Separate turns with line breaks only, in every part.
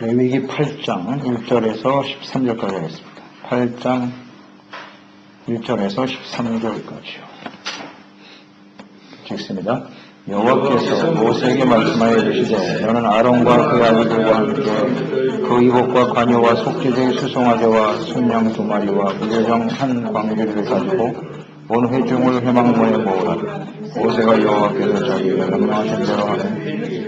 레위기 8장 1절에서 13절까지 하겠습니다. 8장 1절에서 13절까지요. 읽습니다. 여호와께서 모세에게 말씀하여 이르시되 너는 아론과 그의 아들들과 함께 그 이복과 관여와 속죄제의 수송아지와 순양 두 마리와 무교정 한 광주를 가지고 온 회중을 회망문에 모으라. 모세가 여호와께서 자기에게 명령하신 대로 하는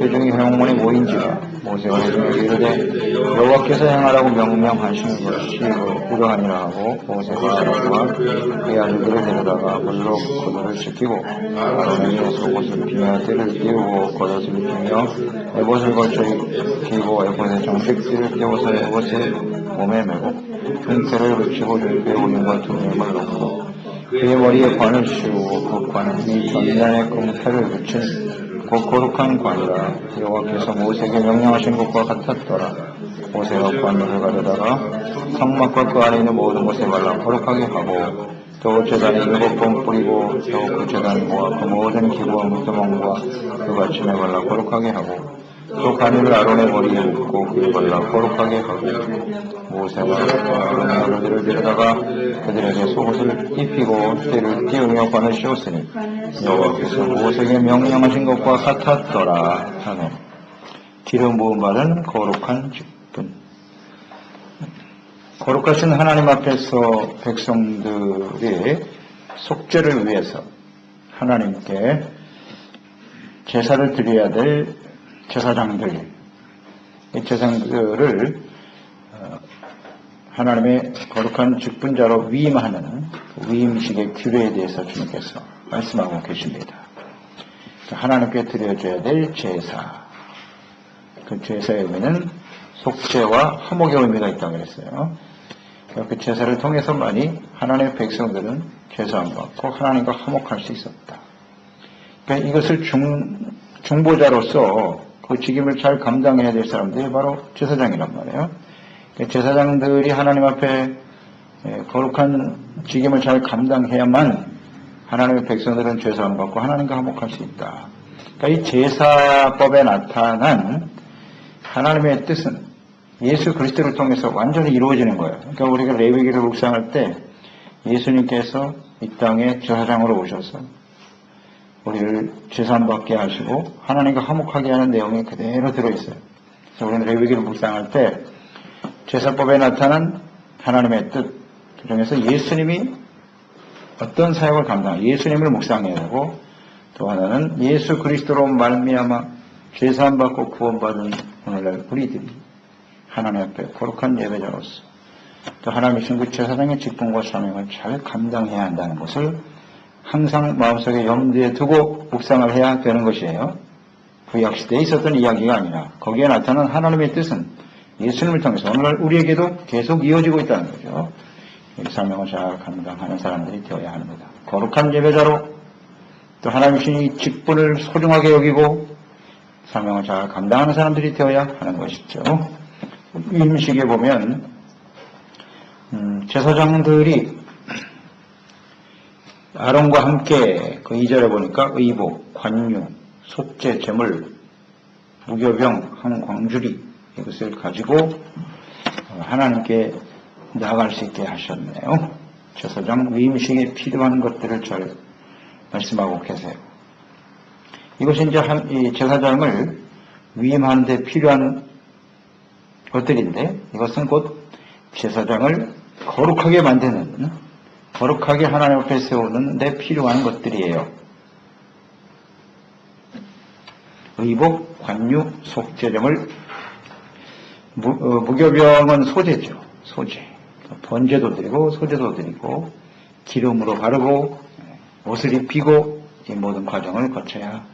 회중이 회망문에 모인지라 모세가 회중에게 이르되 여호와께서 행하라고 명령하신 것이 이러하니라 하고 모세가 아론과 그의 아들들을 데려다가 물로 겉옷을 씻기고 아론에게 속옷을 비며 띠를 띄우고 겉옷을 입히며 에봇을 걸쳐 입히고 에봇의 정식띠를 띄워서 에봇의 몸에 메고 흉태를 붙이고 흉패에 올린과 두름을 놓고 그의 머리에 관을 씌우고 그 관은 이 전면에 금태를 붙인 그 거룩한 관이라 여호와께서 모세에게 명령하신 것과 같았더라. 모세가 관을 가져다가 성막과 그 안에 있는 모든 것에 발라 거룩하게 하고 또 재단에 일곱 번 뿌리고 또 그 재단 모아 그 모든 기부와 무드멍과 그 받침에 발라 거룩하게 하고 또 가니를 아론의 머리에 묶고 그에 발라 거룩하게 하고 모세가 아론의 아들들을 데려다가 그들에게 속옷을 입히고 띠를 띄우며 관을 씌웠으니 여호와께서 모세에게 명령하신 것과 같았더라 하네. 기름 부음 받은 거룩한 직분. 거룩하신 하나님 앞에서 백성들이 속죄를 위해서 하나님께 제사를 드려야 될 제사장들, 이 제사장들을 어, 하나님의 거룩한 직분자로 위임하는 위임식의 규례에 대해서 주님께서 말씀하고 계십니다. 하나님께 드려져야 될 제사, 그 제사의 의미는 속죄와 화목의 의미가 있다고 그랬어요. 그 제사를 통해서만이 하나님의 백성들은 죄사함 받고 하나님과 화목할 수 있었다. 그러니까 이것을 중, 중보자로서 그 직임을 잘 감당해야 될 사람들이 바로 제사장이란 말이에요. 그러니까 제사장들이 하나님 앞에 거룩한 직임을 잘 감당해야만 하나님의 백성들은 죄사함 받고 하나님과 화목할 수 있다. 그러니까 이 제사법에 나타난 하나님의 뜻은 예수 그리스도를 통해서 완전히 이루어지는 거예요. 그러니까 우리가 레위기를 묵상할 때 예수님께서 이 땅에 제사장으로 오셔서 우리를 죄산받게 하시고 하나님과 화목하게 하는 내용이 그대로 들어있어요. 그래서 우리는 레위기를 묵상할 때 제사법에 나타난 하나님의 뜻 그중에서 예수님이 어떤 사역을 감당, 예수님을 묵상해야 되고 또 하나는 예수 그리스도로 말미암아 죄사함 받고 구원받은 오늘날 우리들이 하나님 앞에 거룩한 예배자로서 또 하나님의 신구 제사장의 직분과 사명을 잘 감당해야 한다는 것을 항상 마음속에 염두에 두고 묵상을 해야 되는 것이에요. 구약시대에 있었던 이야기가 아니라 거기에 나타난 하나님의 뜻은 예수님을 통해서 오늘날 우리에게도 계속 이어지고 있다는 거죠. 이 사명을 잘 감당하는 사람들이 되어야 합니다. 거룩한 예배자로 또 하나님의 신이 직분을 소중하게 여기고 사명을 잘 감당하는 사람들이 되어야 하는 것이죠. 임식에 보면 음, 제사장들이 아론과 함께 그 2절에 보니까 의복, 관유, 속죄, 제물, 무교병, 한 광주리 이것을 가지고 하나님께 나아갈 수 있게 하셨네요. 제사장 위임식에 필요한 것들을 잘 말씀하고 계세요. 이것이 이제 이 제사장을 위임하는 데 필요한 것들인데 이것은 곧 제사장을 거룩하게 만드는 거룩하게 하나님 앞에 세우는 데 필요한 것들이에요. 의복, 관유, 속죄점을 무, 어, 무교병은 소재죠. 소재. 번제도 드리고 소재도 드리고 기름으로 바르고 옷을 입히고 이 모든 과정을 거쳐야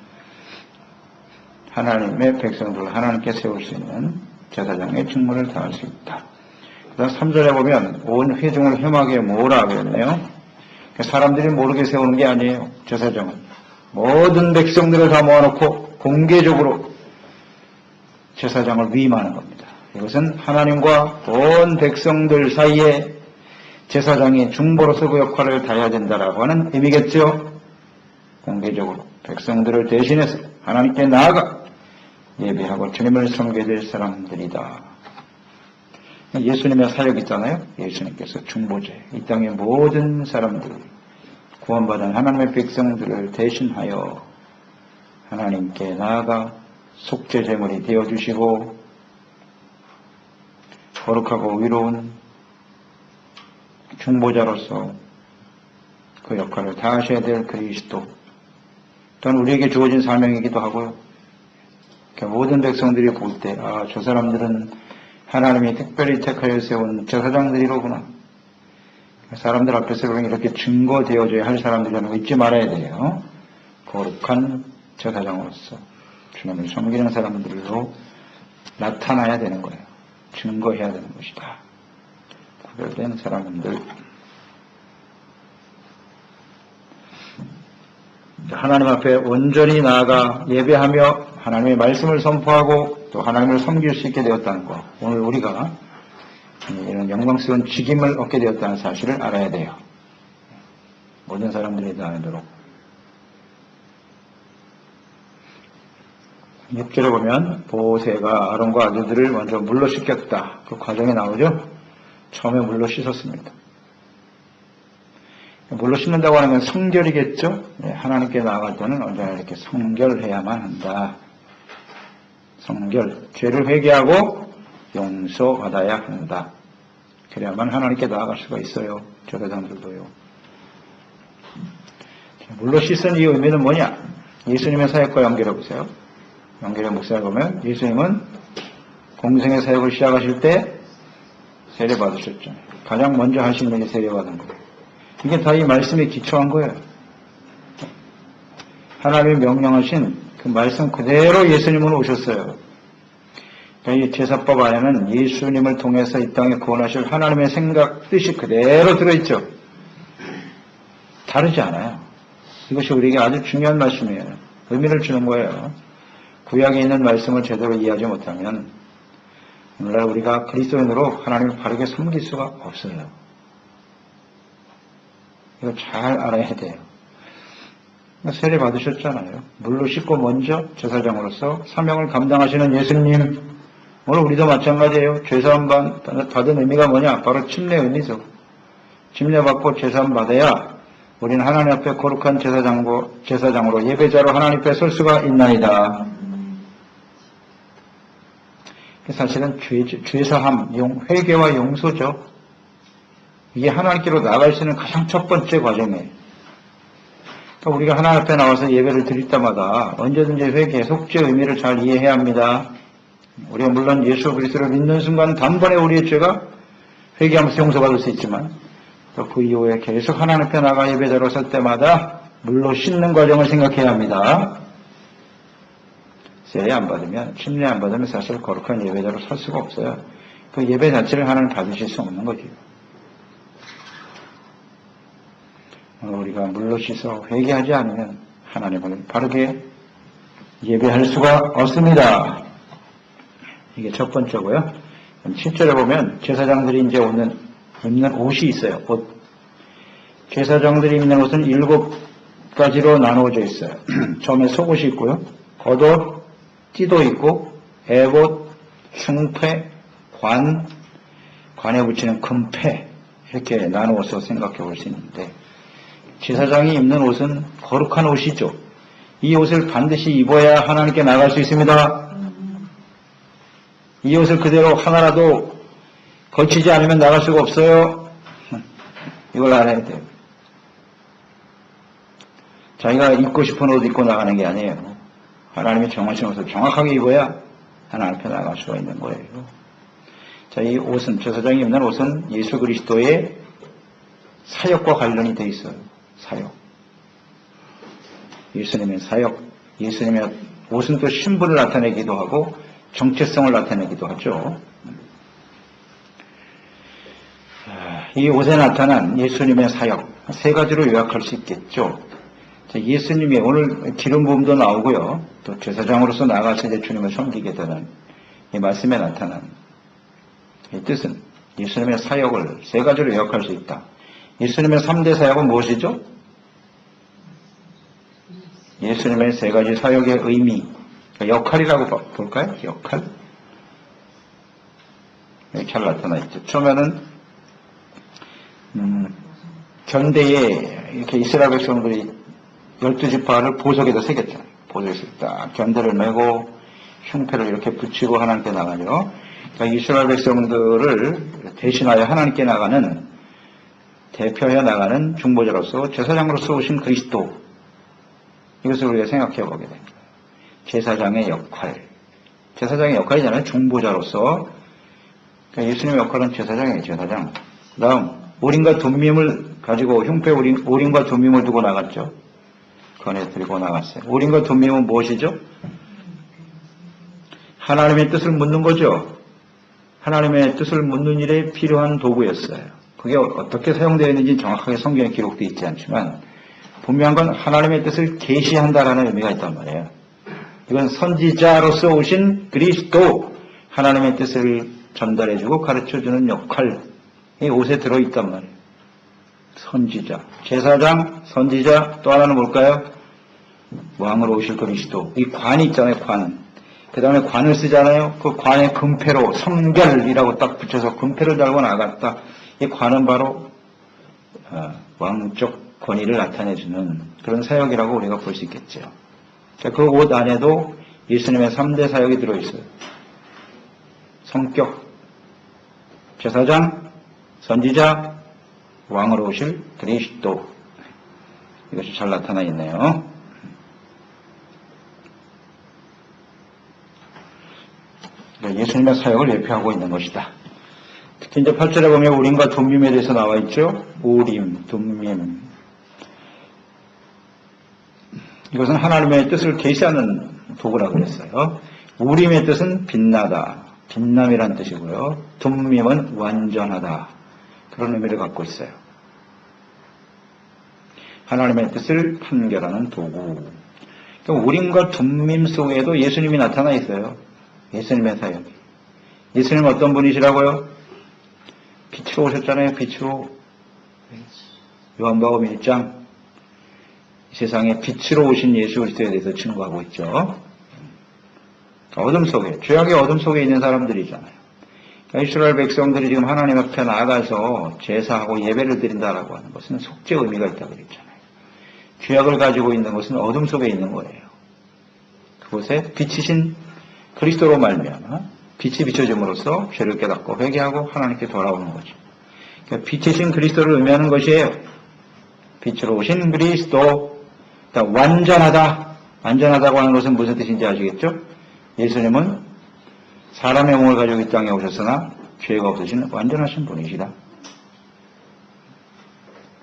하나님의 백성들을 하나님께 세울 수 있는 제사장의 직무를 다할 수 있다. 그 다음 3절에 보면 온 회중을 혐하게 모으라 그랬네요. 사람들이 모르게 세우는 게 아니에요. 제사장은. 모든 백성들을 다 모아놓고 공개적으로 제사장을 위임하는 겁니다. 이것은 하나님과 온 백성들 사이에 제사장이 중보로서 그 역할을 다해야 된다라고 하는 의미겠죠. 공개적으로 백성들을 대신해서 하나님께 나아가 예배하고 주님을 섬겨야 될 사람들이다. 예수님의 사역 있잖아요. 예수님께서 중보제. 이 땅의 모든 사람들, 구원받은 하나님의 백성들을 대신하여 하나님께 나아가 속죄 제물이 되어 주시고 거룩하고 위로운 중보자로서 그 역할을 다하셔야 될 그리스도 또는 우리에게 주어진 사명이기도 하고요. 그러니까 모든 백성들이 볼 때, 아, 저 사람들은 하나님이 특별히 택하여 세운 제사장들이로구나. 사람들 앞에서 그러니 이렇게 증거되어져야 할 사람들이라는 거 잊지 말아야 돼요. 거룩한 제사장으로서 주님을 섬기는 사람들로 나타나야 되는 거예요. 증거해야 되는 것이다. 구별된 사람들. 하나님 앞에 온전히 나아가 예배하며 하나님의 말씀을 선포하고 또 하나님을 섬길 수 있게 되었다는 것. 오늘 우리가 이런 영광스러운 직임을 얻게 되었다는 사실을 알아야 돼요. 모든 사람들이 다 알도록. 6절에 보면 보세가 아론과 아들들을 먼저 물로 씻겼다. 그 과정에 나오죠. 처음에 물로 씻었습니다. 물로 씻는다고 하는 건 성결이겠죠. 네, 하나님께 나아갈 때는 언제나 이렇게 성결해야만 한다. 성결, 죄를 회개하고 용서받아야 한다. 그래야만 하나님께 나아갈 수가 있어요. 제사장들도요. 물로 씻은 이 의미는 뭐냐? 예수님의 사역과 연결해 보세요. 연결해 목사를 보면 예수님은 공생의 사역을 시작하실 때 세례 받으셨죠. 가장 먼저 하신 일이 세례 받은 거예요. 이게 다 이 말씀에 기초한 거예요. 하나님이 명령하신 그 말씀 그대로 예수님은 오셨어요. 이 제사법 안에는 예수님을 통해서 이 땅에 구원하실 하나님의 생각, 뜻이 그대로 들어있죠. 다르지 않아요. 이것이 우리에게 아주 중요한 말씀이에요. 의미를 주는 거예요. 구약에 있는 말씀을 제대로 이해하지 못하면 오늘날 우리가 그리스도인으로 하나님을 바르게 섬길 수가 없어요. 이거 잘 알아야 돼요. 세례 받으셨잖아요. 물로 씻고 먼저 제사장으로서 사명을 감당하시는 예수님. 오늘 우리도 마찬가지예요. 죄사함 받은 의미가 뭐냐? 바로 침례 의미죠. 침례 받고 제사함 받아야 우리는 하나님 앞에 거룩한 제사장으로, 제사장으로 예배자로 하나님 앞에 설 수가 있나이다. 사실은 죄, 죄사함, 용, 회개와 용서죠. 이게 하나님께로 나갈 수 있는 가장 첫 번째 과정이에요. 그러니까 우리가 하나님 앞에 나와서 예배를 드릴 때마다 언제든지 회개, 속죄 의미를 잘 이해해야 합니다. 우리가 물론 예수 그리스도를 믿는 순간 단번에 우리의 죄가 회개하면서 용서받을 수 있지만 또 그 이후에 계속 하나님 앞에 나가 예배자로 설 때마다 물로 씻는 과정을 생각해야 합니다. 세례 안 받으면, 침례 안 받으면 사실 거룩한 예배자로 설 수가 없어요. 그 예배 자체를 하나님 받으실 수 없는 거죠. 우리가 물로 씻어 회개하지 않으면 하나님을 바르게 예배할 수가 없습니다. 이게 첫 번째고요. 7절에 보면 제사장들이 이제 오는 입는 옷이 있어요. 옷. 제사장들이 입는 옷은 일곱 가지로 나누어져 있어요. 처음에 속옷이 있고요. 겉옷, 띠도 있고, 애옷, 승패, 관, 관에 붙이는 금패 이렇게 나누어서 생각해 볼 수 있는데 제사장이 입는 옷은 거룩한 옷이죠. 이 옷을 반드시 입어야 하나님께 나갈 수 있습니다. 이 옷을 그대로 하나라도 거치지 않으면 나갈 수가 없어요. 이걸 알아야 돼요. 자기가 입고 싶은 옷 입고 나가는 게 아니에요. 하나님이 정하신 옷을 정확하게 입어야 하나님 앞에 나갈 수가 있는 거예요. 자, 이 옷은, 제사장이 입는 옷은 예수 그리스도의 사역과 관련이 돼 있어요. 사역. 예수님의 사역. 예수님의 옷은 또 신분을 나타내기도 하고 정체성을 나타내기도 하죠. 이 옷에 나타난 예수님의 사역 세 가지로 요약할 수 있겠죠. 예수님이 오늘 기름 부음도 나오고요. 또 제사장으로서 나가서 이제 주님을 섬기게 되는 이 말씀에 나타난 이 뜻은 예수님의 사역을 세 가지로 요약할 수 있다. 예수님의 3대 사역은 무엇이죠? 예수님의 세 가지 사역의 의미, 그러니까 역할이라고 볼까요? 역할? 여기 잘 나타나 있죠. 처음에는 음, 견대에 이렇게 이스라엘 백성들이 열두 지파를 보석에다 새겼잖아요. 보석에서 딱 견대를 메고 흉패를 이렇게 붙이고 하나님께 나가죠. 그러니까 이스라엘 백성들을 대신하여 하나님께 나가는 대표해 나가는 중보자로서 제사장으로서 오신 그리스도 이것을 우리가 생각해 보게 됩니다. 제사장의 역할 제사장의 역할이잖아요. 중보자로서 그러니까 예수님의 역할은 제사장이에요. 제사장. 그 다음 오림과 둠밈을 가지고 흉패 오림, 오림과 둠밈을 두고 나갔죠. 들고 나갔어요. 오림과 둠밈은 무엇이죠? 하나님의 뜻을 묻는 거죠. 하나님의 뜻을 묻는 일에 필요한 도구였어요. 그게 어떻게 사용되어 있는지 정확하게 성경에 기록되어 있지 않지만 분명한 건 하나님의 뜻을 계시한다라는 의미가 있단 말이에요. 이건 선지자로서 오신 그리스도 하나님의 뜻을 전달해주고 가르쳐주는 역할이 옷에 들어있단 말이에요. 선지자, 제사장, 선지자, 또 하나는 뭘까요? 왕으로 오실 그리스도. 이 관이 있잖아요, 관은. 그 다음에 관을 쓰잖아요. 그 관의 금패로 성결이라고 딱 붙여서 금패를 달고 나갔다. 이 관은 바로 어, 왕적 권위를 나타내주는 그런 사역이라고 우리가 볼 수 있겠죠. 그 옷 안에도 예수님의 3대 사역이 들어있어요. 성격, 제사장, 선지자, 왕으로 오실 그리스도. 이것이 잘 나타나 있네요. 그러니까 예수님의 사역을 예표하고 있는 것이다. 이제 8절에 보면 우림과 둠밈에 대해서 나와 있죠. 우림, 둠밈. 이것은 하나님의 뜻을 계시하는 도구라고 그랬어요. 우림의 뜻은 빛나다, 빛남이란 뜻이고요. 둠밈은 완전하다. 그런 의미를 갖고 있어요. 하나님의 뜻을 판결하는 도구. 그러니까 우림과 둠밈 속에도 예수님이 나타나 있어요. 예수님의 사역이. 예수님 어떤 분이시라고요? 빛으로 오셨잖아요. 빛으로. 요한복음 1장 세상에 빛으로 오신 예수 그리스도에 대해서 증거하고 있죠. 어둠 속에, 죄악의 어둠 속에 있는 사람들이잖아요. 그러니까 이스라엘 백성들이 지금 하나님 앞에 나가서 제사하고 예배를 드린다라고 하는 것은 속죄 의미가 있다고 그랬잖아요. 죄악을 가지고 있는 것은 어둠 속에 있는 거예요. 그곳에 빛이신 그리스도로 말미암아 빛이 비춰짐으로써 죄를 깨닫고 회개하고 하나님께 돌아오는 거죠. 그러니까 빛이신 그리스도를 의미하는 것이에요. 빛으로 오신 그리스도, 그러니까 완전하다. 완전하다고 하는 것은 무슨 뜻인지 아시겠죠? 예수님은 사람의 몸을 가지고 이 땅에 오셨으나 죄가 없으신 완전하신 분이시다.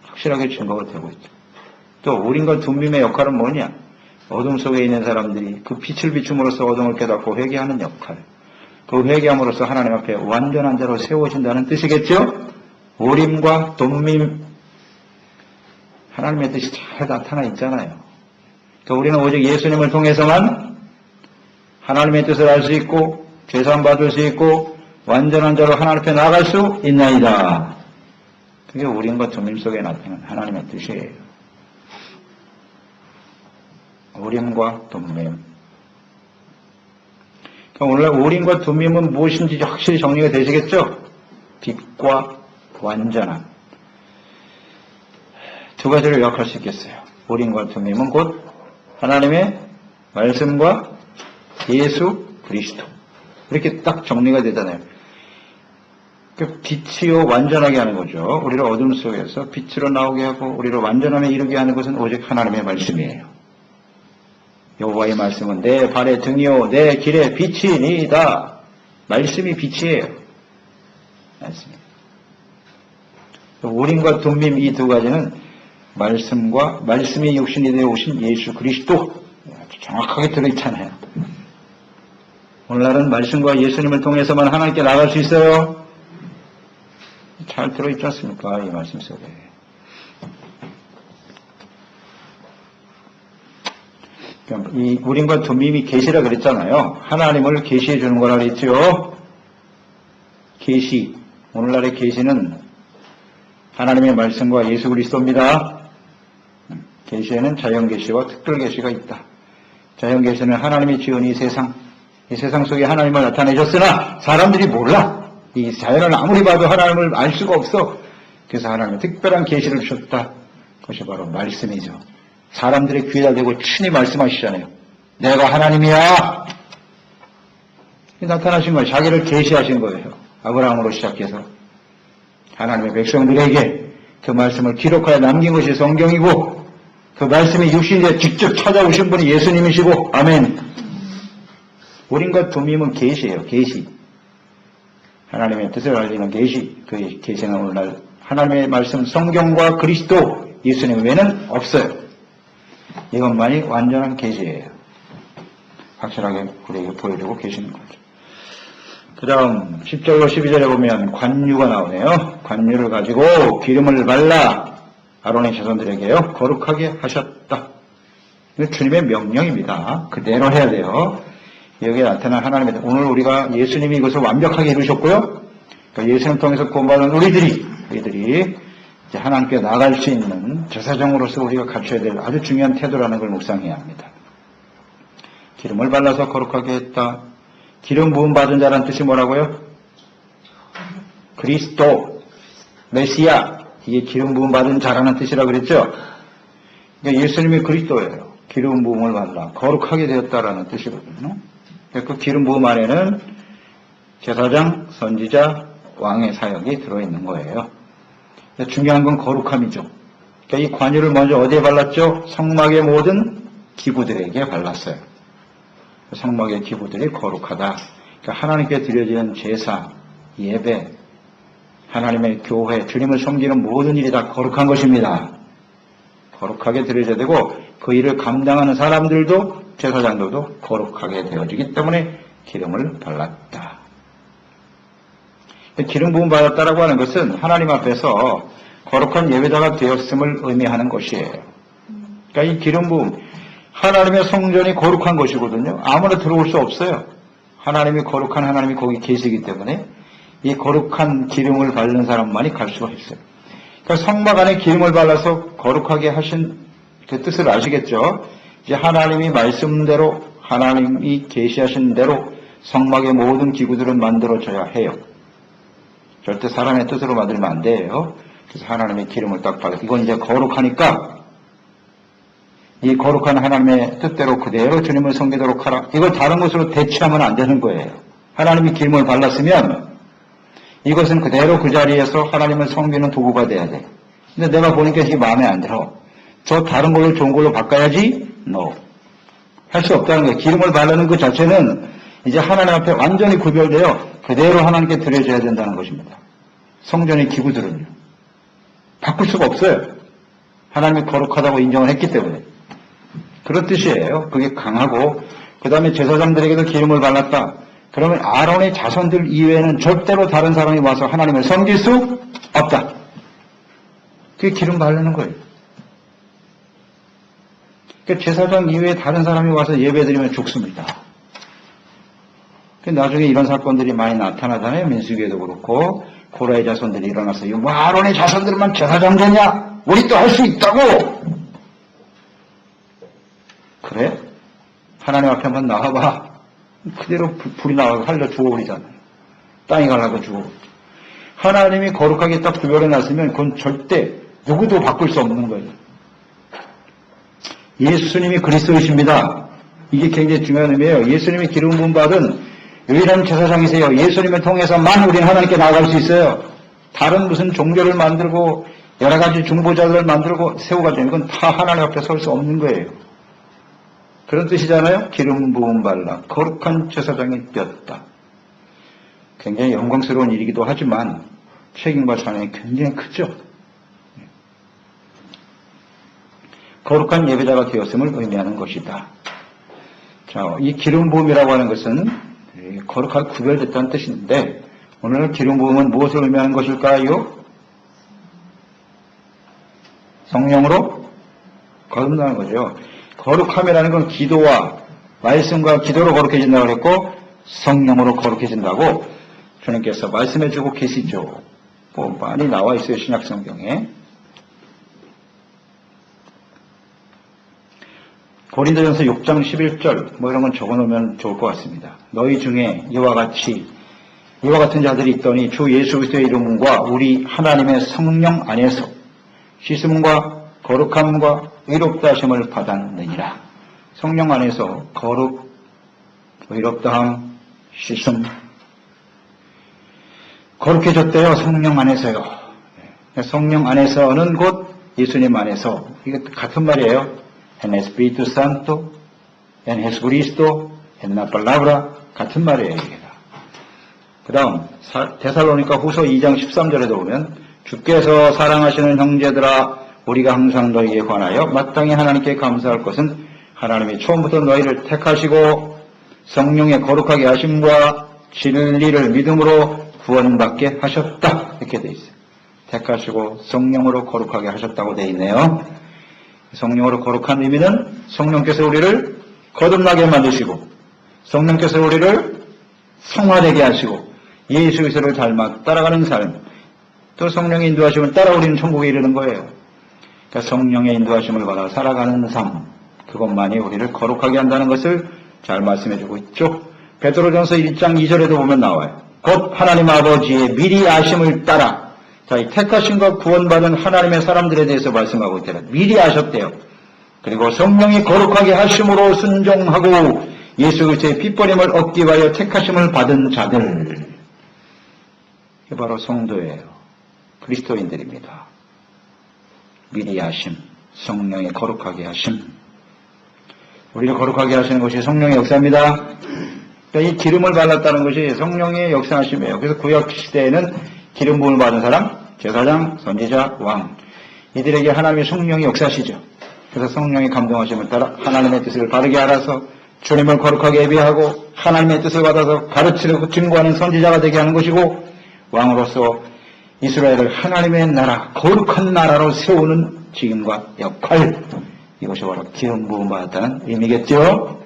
확실하게 증거가 되고 있죠. 또 우린과 둠밈의 역할은 뭐냐? 어둠 속에 있는 사람들이 그 빛을 비춤으로써 어둠을 깨닫고 회개하는 역할. 그 회개함으로써 하나님 앞에 완전한 자로 세워진다는 뜻이겠죠? 우림과 둠밈 하나님의 뜻이 잘 나타나 있잖아요. 그러니까 우리는 오직 예수님을 통해서만 하나님의 뜻을 알 수 있고 죄산 받을 수 있고 완전한 자로 하나님 앞에 나갈 수 있나이다. 그게 우림과 둠밈 속에 나타나는 하나님의 뜻이에요. 우림과 둠밈. 그러니까 오늘 우림과 둠밈은 무엇인지 확실히 정리가 되시겠죠? 빛과 완전함. 두 가지를 요약할 수 있겠어요. 우림과 둠밈은 곧 하나님의 말씀과 예수 그리스도. 이렇게 딱 정리가 되잖아요. 그 빛이요 완전하게 하는 거죠. 우리를 어둠 속에서 빛으로 나오게 하고 우리를 완전함에 이르게 하는 것은 오직 하나님의 말씀이에요. 여호와의 말씀은 내 발의 등이요 내 길의 빛이니이다. 말씀이 빛이에요. 말씀. 우림과 둠밈 이 두 가지는 말씀과 말씀이 육신이 되어 오신 예수 그리스도 정확하게 들어있잖아요. 오늘날은 말씀과 예수님을 통해서만 하나님께 나갈 수 있어요. 잘 들어있지 않습니까? 이 말씀 속에. 이 우림과 둠밈이 계시라 그랬잖아요. 하나님을 계시해 주는 거라 그랬죠. 계시. 오늘날의 계시는 하나님의 말씀과 예수 그리스도입니다. 계시에는 자연 계시와 특별 계시가 있다. 자연 계시는 하나님이 지은 이 세상, 이 세상 속에 하나님을 나타내셨으나 사람들이 몰라. 이 자연은 아무리 봐도 하나님을 알 수가 없어. 그래서 하나님의 특별한 계시를 주셨다. 그것이 바로 말씀이죠. 사람들의 귀에다 대고 친히 말씀하시잖아요. 내가 하나님이야. 나타나신 거예요. 자기를 계시하신 거예요. 아브라함으로 시작해서 하나님의 백성들에게 그 말씀을 기록하여 남긴 것이 성경이고 그 말씀이 육신에 직접 찾아오신 분이 예수님이시고 아멘. 우린과 두밈은 계시예요. 계시. 하나님의 뜻을 알리는 계시. 그 계시는 오늘날 하나님의 말씀 성경과 그리스도 예수님 외에는 없어요. 이것만이 완전한 계시예요. 확실하게 우리에게 보여주고 계시는 거죠. 그 다음 10절로 12절에 보면 관유가 나오네요. 관유를 가지고 기름을 발라 아론의 자손들에게요. 거룩하게 하셨다. 주님의 명령입니다. 그대로 해야 돼요. 여기에 나타난 하나님의 오늘 우리가 예수님이 이것을 완벽하게 이루셨고요. 그러니까 예수님 통해서 구원받은 우리들이 우리들이 하나님께 나갈 수 있는 제사장으로서 우리가 갖춰야 될 아주 중요한 태도라는 걸 묵상해야 합니다. 기름을 발라서 거룩하게 했다. 기름 부음 받은 자란 뜻이 뭐라고요? 그리스도, 메시아, 이게 기름 부음 받은 자라는 뜻이라고 그랬죠? 그러니까 예수님이 그리스도예요. 기름 부음을 받라. 거룩하게 되었다라는 뜻이거든요. 그 기름 부음 안에는 제사장, 선지자, 왕의 사역이 들어있는 거예요. 중요한 건 거룩함이죠. 그러니까 이 관유를 먼저 어디에 발랐죠? 성막의 모든 기구들에게 발랐어요. 성막의 기구들이 거룩하다. 그러니까 하나님께 드려지는 제사, 예배, 하나님의 교회, 주님을 섬기는 모든 일이 다 거룩한 것입니다. 거룩하게 드려져야 되고 그 일을 감당하는 사람들도 제사장들도 거룩하게 되어지기 때문에 기름을 발랐다. 기름 부음 받았다라고 하는 것은 하나님 앞에서 거룩한 예배자가 되었음을 의미하는 것이에요. 그러니까 이 기름 부음 하나님의 성전이 거룩한 것이거든요. 아무나 들어올 수 없어요. 하나님이 거룩한 하나님이 거기 계시기 때문에 이 거룩한 기름을 바르는 사람만이 갈 수가 있어요. 그러니까 성막 안에 기름을 발라서 거룩하게 하신 그 뜻을 아시겠죠? 이제 하나님이 말씀대로 하나님이 계시하신 대로 성막의 모든 기구들은 만들어져야 해요. 절대 사람의 뜻으로 만들면 안 돼요. 그래서 하나님의 기름을 딱 발라. 이건 이제 거룩하니까 이 거룩한 하나님의 뜻대로 그대로 주님을 섬기도록 하라. 이걸 다른 것으로 대체하면 안 되는 거예요. 하나님이 기름을 발랐으면 이것은 그대로 그 자리에서 하나님을 섬기는 도구가 돼야 돼. 근데 내가 보니까 이게 마음에 안 들어. 저 다른 걸로 좋은 걸로 바꿔야지? No. 할 수 없다는 거예요. 기름을 바르는 그 자체는 이제 하나님 앞에 완전히 구별되어 그대로 하나님께 드려져야 된다는 것입니다. 성전의 기구들은요. 바꿀 수가 없어요. 하나님이 거룩하다고 인정을 했기 때문에. 그런 뜻이에요. 그게 강하고 그 다음에 제사장들에게도 기름을 발랐다. 그러면 아론의 자손들 이외에는 절대로 다른 사람이 와서 하나님을 섬길 수 없다. 그게 기름 바르는 거예요. 그러니까 제사장 이외에 다른 사람이 와서 예배드리면 죽습니다. 나중에 이런 사건들이 많이 나타나잖아요. 민수기에도 그렇고 고라의 자손들이 일어나서 뭐 아론의 자손들만 제사장 되냐? 우리도 할수 있다고. 그래? 하나님 앞에 한번 나와봐. 그대로 불이 나와서 살려 죽어버리잖아요. 땅이 갈라고 죽어. 하나님이 거룩하게 딱 구별해 놨으면 그건 절대 누구도 바꿀 수 없는 거예요. 예수님이 그리스도이십니다. 이게 굉장히 중요한 의미예요. 예수님이 기름 부음 받은 유일한 제사장이세요. 예수님을 통해서만 우리는 하나님께 나아갈 수 있어요. 다른 무슨 종교를 만들고 여러 가지 중보자들을 만들고 세워가지고 이건 다 하나님 앞에 설 수 없는 거예요. 그런 뜻이잖아요. 기름 부음 발라 거룩한 제사장이 되었다. 굉장히 영광스러운 일이기도 하지만 책임과 사명이 굉장히 크죠. 거룩한 예배자가 되었음을 의미하는 것이다. 자, 이 기름 부음이라고 하는 것은 거룩하게 구별됐다는 뜻인데 오늘 기름 부음은 무엇을 의미하는 것일까요? 성령으로 거듭나는 거죠. 거룩함이라는 건 기도와 말씀과 기도로 거룩해진다고 그랬고 성령으로 거룩해진다고 주님께서 말씀해 주고 계시죠. 뭐 많이 나와 있어요. 신약 성경에. 고린도전서 6장 11절 뭐 이런 건 적어 놓으면 좋을 것 같습니다. 너희 중에 이와 같이 이와 같은 자들이 있더니 주 예수 그리스도의 이름과 우리 하나님의 성령 안에서 씻음과 거룩함과 의롭다 하심을 받았느니라. 성령 안에서 거룩, 의롭다함, 씻음, 거룩해졌대요. 성령 안에서요. 성령 안에서는 곧 예수님 안에서 이게 같은 말이에요. En Espíritu Santo, en Jesucristo, en la palabra 같은. 이게. 그 다음 데살로니가 후서 2장 13절에도 보면 주께서 사랑하시는 형제들아 우리가 항상 너희에 관하여 마땅히 하나님께 감사할 것은 하나님이 처음부터 너희를 택하시고 성령의 거룩하게 하심과 진리를 믿음으로 구원받게 하셨다 이렇게 돼 있어요. 택하시고 성령으로 거룩하게 하셨다고 돼 있네요. 성령으로 거룩한 의미는 성령께서 우리를 거듭나게 만드시고 성령께서 우리를 성화되게 하시고 예수 그리스도를 닮아 따라가는 삶, 또 성령의 인도하심을 따라 우리는 천국에 이르는 거예요. 그러니까 성령의 인도하심을 받아 살아가는 삶, 그것만이 우리를 거룩하게 한다는 것을 잘 말씀해주고 있죠. 베드로전서 1장 2절에도 보면 나와요. 곧 하나님 아버지의 미리 아심을 따라 자, 이 택하심과 구원받은 하나님의 사람들에 대해서 말씀하고 있대요. 미리 아셨대요. 그리고 성령이 거룩하게 하심으로 순종하고 예수 그리스도의 핏버림을 얻기 위하여 택하심을 받은 자들. 이게 바로 성도예요. 그리스도인들입니다. 미리 하심, 성령의 거룩하게 하심. 우리를 거룩하게 하시는 것이 성령의 역사입니다. 그러니까 이 기름을 발랐다는 것이 성령의 역사하심이에요. 그래서 구약 시대에는 기름 부음을 받은 사람, 제사장, 선지자, 왕. 이들에게 하나님의 성령이 역사시죠. 그래서 성령의 감동하심을 따라 하나님의 뜻을 바르게 알아서 주님을 거룩하게 예비하고 하나님의 뜻을 받아서 가르치고 증거하는 선지자가 되게 하는 것이고 왕으로서 이스라엘을 하나님의 나라, 거룩한 나라로 세우는 직임과 역할 이것이 바로 기름 부음 받았다는 의미겠죠.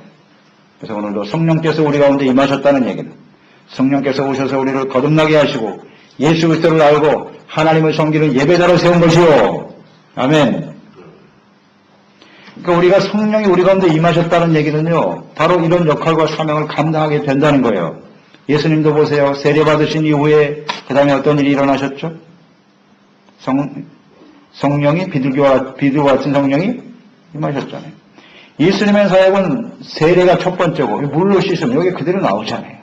그래서 오늘도 성령께서 우리 가운데 임하셨다는 얘기는 성령께서 오셔서 우리를 거듭나게 하시고 예수 그리스도를 알고 하나님을 섬기는 예배자로 세운 것이요. 아멘. 그러니까 우리가 성령이 우리 가운데 임하셨다는 얘기는요. 바로 이런 역할과 사명을 감당하게 된다는 거예요. 예수님도 보세요. 세례 받으신 이후에 그 다음에 어떤 일이 일어나셨죠? 성, 성령이 비둘기와, 비둘기와 같은 성령이 임하셨잖아요. 예수님의 사역은 세례가 첫 번째고 물로 씻음 여기 그대로 나오잖아요.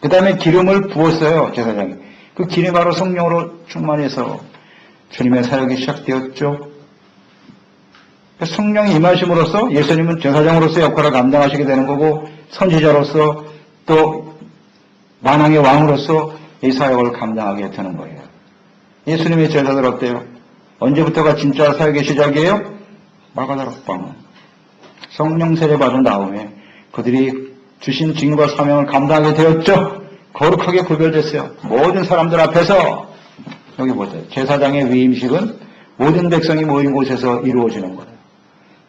그 다음에 기름을 부었어요 제사장이. 그 기름이 바로 성령으로 충만해서 주님의 사역이 시작되었죠. 성령이 임하심으로써 예수님은 제사장으로서 역할을 감당하시게 되는 거고 선지자로서 또 만왕의 왕으로서 이 사역을 감당하게 되는 거예요. 예수님의 제자들 어때요? 언제부터가 진짜 사역의 시작이에요? 마가다락방. 성령 세례 받은 다음에 그들이 주신 직무와 사명을 감당하게 되었죠. 거룩하게 구별됐어요. 모든 사람들 앞에서 여기 보세요. 제사장의 위임식은 모든 백성이 모인 곳에서 이루어지는 거예요.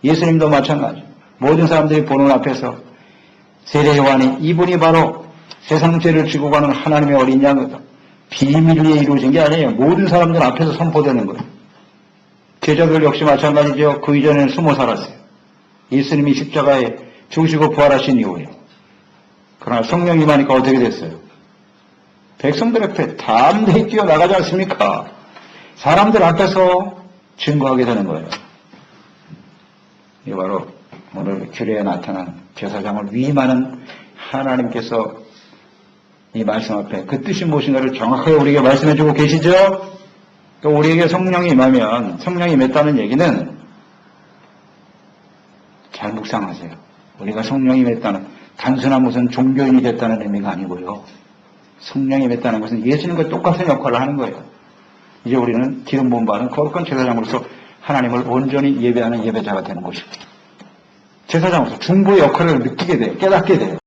예수님도 마찬가지. 모든 사람들이 보는 앞에서 세례 요한이 이분이 바로 세상 죄를 지고 가는 하나님의 어린 양이다. 비밀 위에 이루어진 게 아니에요. 모든 사람들 앞에서 선포되는 거예요. 제자들 역시 마찬가지죠. 그 이전에는 숨어 살았어요. 예수님이 십자가에 죽으시고 부활하신 이후에. 그러나 성령이 임하니까 어떻게 됐어요? 백성들 앞에 담대히 뛰어나가지 않습니까? 사람들 앞에서 증거하게 되는 거예요. 이게 바로 오늘 규례에 나타난 제사장을 위임하는 하나님께서 이 말씀 앞에 그 뜻이 무엇인가를 정확하게 우리에게 말씀해 주고 계시죠? 또 우리에게 성령이 임하면 성령이 임했다는 얘기는 잘 묵상하세요. 우리가 성령이 임했다는 단순한 무슨 종교인이 됐다는 의미가 아니고요. 성령이 임했다는 것은 예수님과 똑같은 역할을 하는 거예요. 이제 우리는 기름 부음 받은 거룩한 제사장으로서 하나님을 온전히 예배하는 예배자가 되는 것입니다. 제사장으로서 중보의 역할을 느끼게 돼요. 깨닫게 돼요.